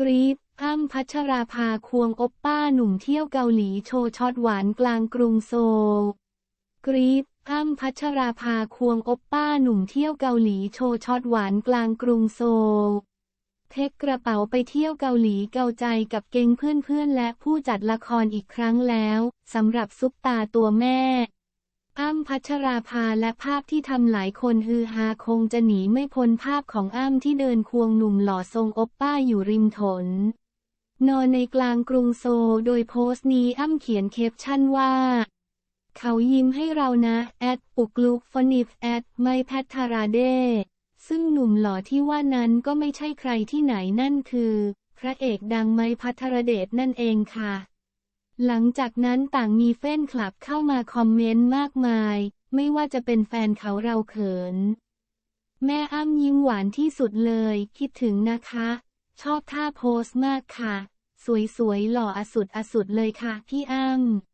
กรีดอ้ำพัชราภาควงอปป้าหนุ่มเที่ยวเกาหลีโชว์ช็อตหวานกลางกรุงโซล กรีดอ้ำพัชราภาควงอปป้าหนุ่มเที่ยวเกาหลีโชว์ช็อตหวานกลางกรุงโซล เทคกระเป๋าไปเที่ยวเกาหลีเกาใจกับเก้งเพื่อนๆและผู้จัดละครอีกครั้งแล้วสำหรับซุปตาตัวแม่ อ้ำพัชราภาและภาพที่ทำหลายคนฮือฮาคงจะหนีไม่พ้นภาพของอ้ำที่เดินควงหนุ่มหล่อทรงอปป้าอยู่ริมถนน นอนในกลางกรุงโซลโดยโพสต์นี้อ้ำเขียนเคปชั่นว่า เขายิ้มให้เรานะแอดปุกลุกฟอนิฟแอดไม่แพทธาราเดซึ่งหนุ่มหล่อที่ว่านั้นก็ไม่ใช่ใครที่ไหนนั่นคือ พระเอกดังไมพัทรเดชนั่นเองค่ะ หลังจากนั้นต่างมีแฟนคลับเข้ามาคอมเมนต์มากมาย ไม่ว่าจะเป็นแฟนเขาเราเขิน แม่อ้ำยิ้มหวานที่สุดเลย คิดถึงนะคะ ชอบท่าโพสต์มากค่ะ สวยๆหล่ออสุดอสุดเลยค่ะพี่อ้ำ